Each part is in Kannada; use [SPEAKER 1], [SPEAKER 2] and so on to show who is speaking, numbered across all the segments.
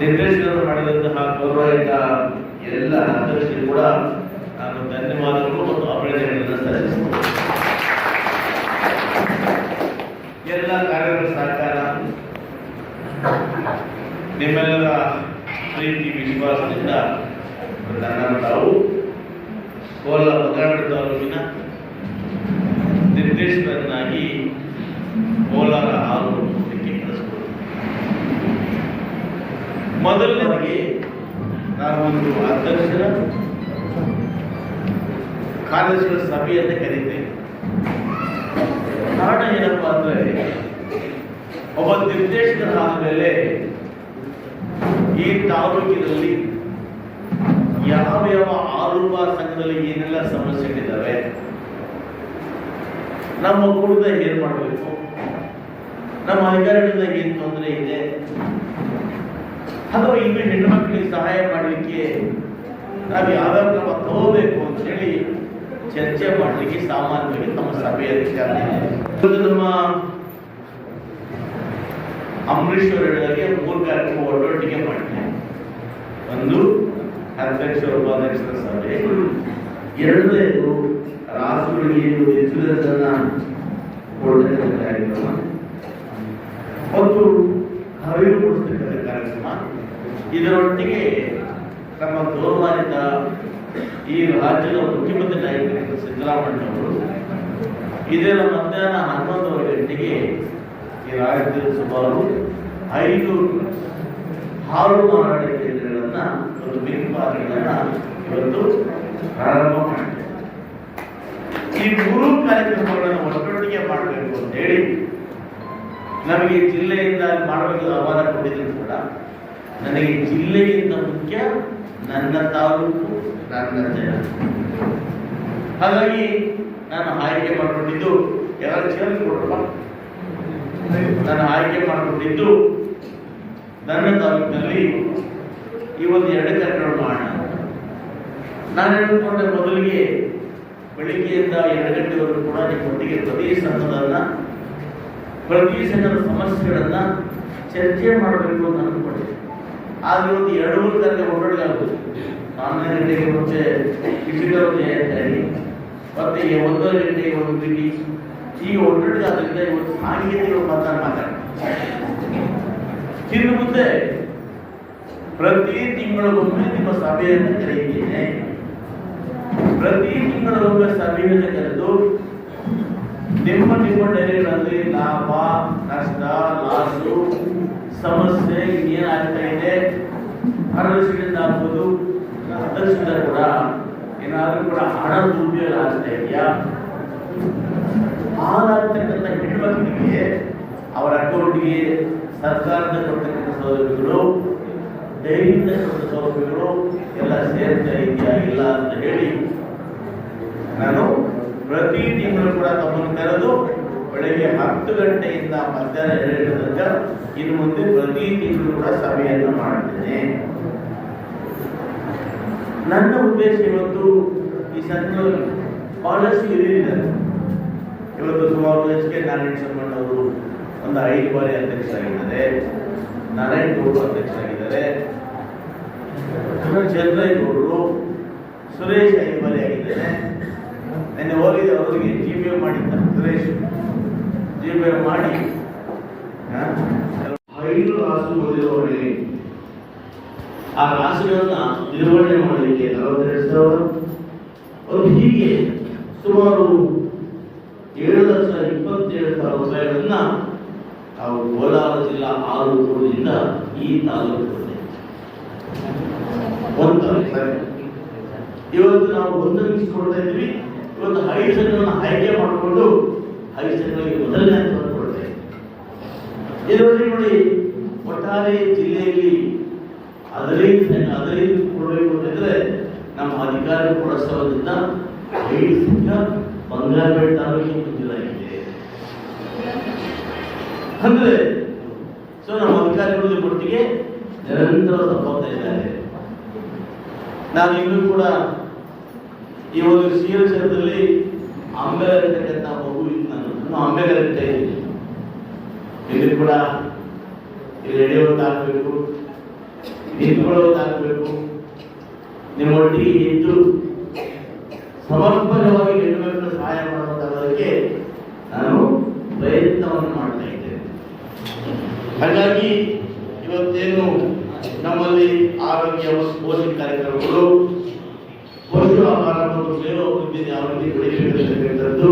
[SPEAKER 1] ನಿರ್ದೇಶಕರು ಮಾಡಿದಂತಹ ಗೌರವಯುತ ಎಲ್ಲ ಅಧ್ಯಕ್ಷರು ಕೂಡ ನಾನು ಧನ್ಯವಾದಗಳು ಮತ್ತು ಅಭಿನಂದನೆಗಳನ್ನು ಸಲ್ಲಿಸುತ್ತೇನೆ. ಎಲ್ಲ ಕಾರ್ಯಗಳ ಸಹಕಾರ, ನಿಮ್ಮೆಲ್ಲರ ಪ್ರೀತಿ, ವಿಶ್ವಾಸದಿಂದ ನನ್ನ ತಾವು ಕೋಲ ಭದ್ರಾವತಿ ತಾಲೂಕಿನ ನಿರ್ದೇಶಕರನ್ನಾಗಿ ಕೋಲಾರ ಹಾಗೂ ಮೊದಲನೇದಾಗಿ ನಾನು ಒಂದು ಅಧ್ಯಕ್ಷರ, ಕಾರ್ಯದರ್ಶಿಗಳ ಸಭೆಯನ್ನೇ ಕರೀತೇನೆ ಕಾರಣ ಏನಪ್ಪ ಅಂದ್ರೆ, ಒಬ್ಬ ನಿರ್ದೇಶಕರಾದ ಮೇಲೆ ಈ ತಾಲೂಕಿನಲ್ಲಿ ಯಾವ ಯಾವ ಆರೂಪ ಸಂಘದಲ್ಲಿ ಏನೆಲ್ಲ ಸಮಸ್ಯೆಗಳಿದ್ದಾವೆ, ನಮ್ಮ ಕುಟುಂಬ ಏನ್ ಮಾಡಬೇಕು, ನಮ್ಮ ಅಧಿಕಾರಿಗಳಿಂದ ಏನ್ ತೊಂದರೆ ಇದೆ ಅಥವಾ ಇನ್ನು ಹೆಣ್ಣು ಮಕ್ಕಳಿಗೆ ಸಹಾಯ ಮಾಡಲಿಕ್ಕೆ ನಾವು ಯಾವ್ಯಾವ ಕ್ರಮ ತಗೋಬೇಕು ಅಂತ ಹೇಳಿ ಚರ್ಚೆ ಮಾಡಲಿಕ್ಕೆ ಸಾಮಾನ್ಯವಾಗಿ ನಮ್ಮ. ಇವತ್ತು ನಮ್ಮ ಹೇಳಿದಾಗೆ ಮೂರು ಕಾರ್ಯಕ್ರಮ ಒಟ್ಟೊಟ್ಟಿಗೆ ಮಾಡಿದೆ ಒಂದು ಅಧ್ಯಕ್ಷ ಉಪಾಧ್ಯಕ್ಷರ ಸಭೆ ಎರಡನೇದು ರಾಸುಗಳಿಗೆ ಹೆಚ್ಚಿನ ಕಾರ್ಯಕ್ರಮ ಮತ್ತು ಅರಿವು ಮೂಡಿಸ್ತಕ್ಕಂಥ ಕಾರ್ಯಕ್ರಮ ಇದರೊಟ್ಟಿಗೆ ನಮ್ಮ ಗೌರವಾನ್ವಿತ ಈ ರಾಜ್ಯದ ಮುಖ್ಯಮಂತ್ರಿ ನಾಯಕರಾದ ಸಿದ್ದರಾಮಯ್ಯ ಅವರು ಇದೇ ಮಧ್ಯಾಹ್ನ ಹನ್ನೊಂದುವರೆ ಗಂಟೆಗೆ ಈ ರಾಜ್ಯದ ಸುಮಾರು ಐದು ಹಾಲು ಮಾರಾಟ ಕೇಂದ್ರಗಳನ್ನ ಮತ್ತು ಮೀನುಗಾರಿಗಳನ್ನ ಇವತ್ತು ಪ್ರಾರಂಭ ಮಾಡಿದೆ ಈ ಮೂರು ಕಾರ್ಯಕ್ರಮಗಳನ್ನು ಒಟ್ಟೊಟ್ಟಿಗೆ ಮಾಡಬೇಕು ಅಂತ ಹೇಳಿ ನಮಗೆ ಜಿಲ್ಲೆಯಿಂದ ಮಾಡಬೇಕು ಆಹ್ವಾನ ಕೊಟ್ಟಿದ್ರು ಕೂಡ, ನನಗೆ ಜಿಲ್ಲೆಯಿಂದ ಮುಖ್ಯ ನನ್ನ ತಾಲೂಕು, ನನ್ನ ಜನ. ಹಾಗಾಗಿ ನಾನು ಆಯ್ಕೆ ಮಾಡಿಕೊಂಡಿದ್ದು ಎಲ್ಲ ಚೇರ್ ಕೊಡಪ್ಪ ನಾನು ಆಯ್ಕೆ ಮಾಡಿಕೊಂಡಿದ್ದು ನನ್ನ ತಾಲೂಕಿನಲ್ಲಿ ಈ ಒಂದು ಎರಡು ಕಾರ್ಯಕ್ರಮ ಮಾಡೋಣ. ನಾನು ಹೇಳಿಕೊಂಡೆ ಮೊದಲಿಗೆ, ಬೆಳಿಗ್ಗೆಯಿಂದ ಎರಡು ಗಂಟೆವರೆಗೂ ಕೂಡ ನಿಮ್ಮೊಟ್ಟಿಗೆ ಪ್ರತಿ ಸಂಘದನ್ನ ಪ್ರತಿ ಜನರ ಸಮಸ್ಯೆಗಳನ್ನ ಚರ್ಚೆ ಮಾಡಬೇಕು ಅಂತ ಅಂದ್ಕೊಂಡೆ ಆದ್ರೆ ಒಂದು ಎರಡು ಮೂರು ತರಲೆ ಒಟ್ಟೊಟ್ಟಿಗೆ ಆಗುತ್ತೆ ಹನ್ನೊಂದು ಗಂಟೆಗೆ ಮುಂಚೆ ಹೇಳಿ ಮತ್ತೆ ಒಂದು ಗಂಟೆಗೆ ಒಂದು ಬಿಡಿ ಈ ಒಟ್ಟೊಟ್ಟಿಗೆ ಆದ್ರಿಂದ ಇವತ್ತು ಸಾಂಗೀತಿಗಳು ಮಾತಾಡ ಇನ್ನು ಮುಂದೆ ಪ್ರತಿ ತಿಂಗಳಿಗೊಮ್ಮೆ ನಿಮ್ಮ ಸಭೆಯನ್ನು ಕರೆಯುತ್ತೇನೆ. ಪ್ರತಿ ತಿಂಗಳಿಗೊಮ್ಮೆ ಸಭೆಯನ್ನು ಕರೆದು ನಿಮ್ಮ ನಿಮ್ಮ ಲಾಭ, ನಷ್ಟ, ಲಾಸು, ಸಮಸ್ಯೆ ಏನಾಗ್ತಾ ಇದೆ ಪಾರದರ್ಶಕದಿಂದ ಆಗ್ಬೋದು ಅದರ್ಶದಿಂದ ಕೂಡ, ಏನಾದರೂ ಕೂಡ ಹಣ ದುರುಪಯೋಗ ಆಗ್ತಾ ಇದೆಯಾ? ಹಾಲಾಗ್ತಕ್ಕಂಥ ಹೆಣ್ಮಕ್ಳಿಗೆ ಅವರ ಅಕೌಂಟ್ಗೆ ಸರ್ಕಾರದ ಕೊಡ್ತಕ್ಕಂಥ ಸೌಲಭ್ಯಗಳು ಡೈರಿಯಿಂದ ಕೊಟ್ಟ ಸೌಲಭ್ಯಗಳು ಎಲ್ಲ ಸೇರ್ತಾ ಇದೆಯಾ ಇಲ್ಲ ಅಂತ ಹೇಳಿ ನಾನು ಪ್ರತಿ ತಿಂಗಳು ಕೂಡ ತಮ್ಮನ್ನು ಕರೆದು ಬೆಳಗ್ಗೆ ಹತ್ತು ಗಂಟೆಯಿಂದ ಮಧ್ಯಾಹ್ನ ಎರಡು ತನಕ ಇನ್ನು ಮುಂದೆ ಪ್ರತಿ ತಿಂಗಳು ಕೂಡ ಸಭೆಯನ್ನು ಮಾಡ್ತೇನೆ ನನ್ನ ಉದ್ದೇಶ ಇವತ್ತು ಈ ಸಂಘ ಪಾಲಿಸಿ ಇರಲಿಲ್ಲ. ಇವತ್ತು ಸುಮಾರು ಎಚ್ ಕೆ ನಾರಾಯಣ ಅವರು ಒಂದು ಐದು ಬಾರಿ ಅಧ್ಯಕ್ಷರಾಗಿದ್ದಾರೆ. ನಾರಾಯಣ ಗೌಡರು ಅಧ್ಯಕ್ಷರಾಗಿದ್ದಾರೆ. ಗೌಡರು ಸುರೇಶ್ ಐದು ಬಾರಿ ಆಗಿದ್ದಾರೆ. ಹೋಗಿದ್ದೆ ಅವರಿಗೆ ಜಿ ಮಾಡಿ ಮಾಡಿದ್ದ ಸುರೇಶ್. ಜಿ ಪಿ ಮಾಡಿ ಐದು ರಾಸು ಓದಿರುವವರಿಗೆ ಆ ರಾಸುಗಳನ್ನ ನಿರ್ವಹಣೆ ಮಾಡಲಿಕ್ಕೆ ನಲವತ್ತೆರಡು ಸಾವಿರ. ಅವರು ಹೀಗೆ ಸುಮಾರು ಏಳು ಲಕ್ಷ ಇಪ್ಪತ್ತೇಳು ಸಾವಿರ ರೂಪಾಯಿಗಳನ್ನ ನಾವು ಕೋಲಾರ ಜಿಲ್ಲಾ ಆಲೂರಿನಿಂದ ಈ ತಾಲೂಕು ಒಂದು ಇವತ್ತು ನಾವು ಕೊಡ್ತಾ ಇದ್ವಿ. ಇವತ್ತು ಐದು ಸಂಘಗಳನ್ನ ಆಯ್ಕೆ ಮಾಡಿಕೊಂಡು ಐದು ಸಂಘಗಳಿಗೆ ಮೊದಲನೇ ಹಂತವನ್ನು ಕೊಡ್ತಾ ಇದ್ವಿ ಇದರಲ್ಲಿ ನೋಡಿ, ಒಟ್ಟಾರೆ ಜಿಲ್ಲೆಯಲ್ಲಿ ಹದಿನೈದು ಸಂಘ ಹದಿನೈದು ಕೊಡಬೇಕು ಅಂತಂದರೆ ನಮ್ಮ ಅಧಿಕಾರಿ ಪ್ರೋತ್ಸಾಹದಿಂದ ಐದು ಸಿಂಗ ಬಂಗಾರಪೇಟೆ ತಾಲೂಕಿಗೆ ಮಂಜೂರಾಗಿದೆ ಅಂದರೆ, ಸೊ ನಮ್ಮ ಅಧಿಕಾರಿಗಳ ಒಟ್ಟಿಗೆ ನಿರಂತರ ತಪ್ಪಾಗ್ತಾ ಇದ್ದಾರೆ. ನಾನು ಇನ್ನೂ ಕೂಡ ಈ ಒಂದು ಕ್ಷೀರಚರದಲ್ಲಿ ಅಂಬೇಲ ಅಂತ ಮಗು ನಾನು ಇರ್ತಾ ಇಲ್ಲಿ. ಕೂಡ ಇಲ್ಲಿ ನಡೆಯೋದು ಹಾಕಬೇಕು ತಾಗಬೇಕು ನಿಮ್ಮ ಒಟ್ಟಿಗೆ ಇದ್ದು ಸಮರ್ಪಕವಾಗಿ ಹೆಣ್ಣುಮಕ್ಕಳ ಸಹಾಯ ಮಾಡುವುದಕ್ಕೆ ನಾನು ಪ್ರಯತ್ನವನ್ನು ಮಾಡ್ತಾ ಹಾಗಾಗಿ ಇವತ್ತೇನು ನಮ್ಮಲ್ಲಿ ಆರೋಗ್ಯ ಪೋಷಣೆ ಕಾರ್ಯಕ್ರಮಗಳು, ಪಶು ಬೇರೆ ಅಭಿವೃದ್ಧಿ ಯಾವ ರೀತಿ ಬೆಳೆಯಬೇಕಂತಕ್ಕಂಥದ್ದು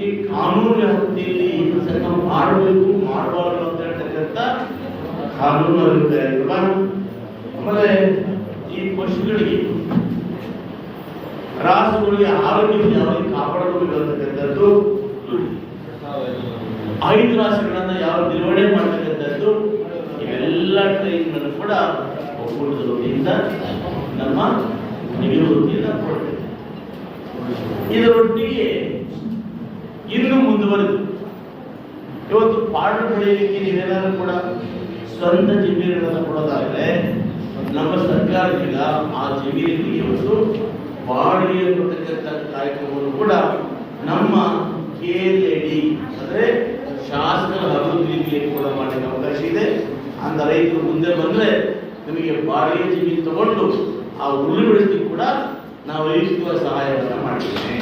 [SPEAKER 1] ಈ ಕಾನೂನು ವ್ಯವಸ್ಥೆಯಲ್ಲಿ ಕೆಲಸ ಮಾಡಬೇಕು, ಮಾಡಬಾರದು ಅಂತ ಹೇಳ್ತಕ್ಕಂಥ ಕಾನೂನು ಅಭಿಪ್ರಾಯ ಆಮೇಲೆ ಈ ಪಶುಗಳಿಗೆ ರಾಸುಗಳಿಗೆ ಆರೋಗ್ಯವನ್ನು ಯಾವ ರೀತಿ ಕಾಪಾಡಬೇಕು ಅಂತಕ್ಕಂಥದ್ದು, ಐದು ರಾಸುಗಳನ್ನ ಯಾವ ನಿರ್ವಹಣೆ ಮಾಡ್ತಕ್ಕಂಥದ್ದು, ಇವೆಲ್ಲ ಟ್ರೈನಿಂಗ್ ಕೂಡ ಒಕ್ಕೂಟದ ವತಿಯಿಂದ ನಮ್ಮ ನಿವೃತ್ತಿಯಿಂದ ಕೊಡ್ತೇವೆ. ಇದರೊಟ್ಟಿಗೆ ಇನ್ನು ಮುಂದುವರೆದು. ಇವತ್ತು ಪಾಠ ಬೆಳೆಯಲಿಕ್ಕೆ ನೀವೇನಾದ್ರೂ ಕೂಡ ಸ್ವಂತ ಜಮೀನುಗಳನ್ನು ಕೊಡೋದಾದ್ರೆ ನಮ್ಮ ಸರ್ಕಾರದಿಂದ ಆ ಜಮೀನಿಗೆ ಇವತ್ತು ಬಾಡಿಗೆ ಕೊಡ್ತಕ್ಕಂಥ ಕಾರ್ಯಕ್ರಮವನ್ನು ಕೂಡ ನಮ್ಮ ಕೆ ಎಲ್ ಡಿ ಅಂದ್ರೆ ಶಾಸಕರ ಅಭಿವೃದ್ಧಿ ನಿಧಿಯಲ್ಲಿ ಕೂಡ ಮಾಡಲಿಕ್ಕೆ ಅವಕಾಶ ಇದೆ. ಅಂದ ರೈತರು ಮುಂದೆ ಬಂದ್ರೆ ನಿಮಗೆ ಬಾಡಿಗೆ ಜಮೀನು ತಗೊಂಡು ಆ ಉರುಳು ಬೆಳೆಸಲಿಕ್ಕೆ ಕೂಡ ನಾವು ರೈತರ ಸಹಾಯವನ್ನು ಮಾಡಿದ್ದೇವೆ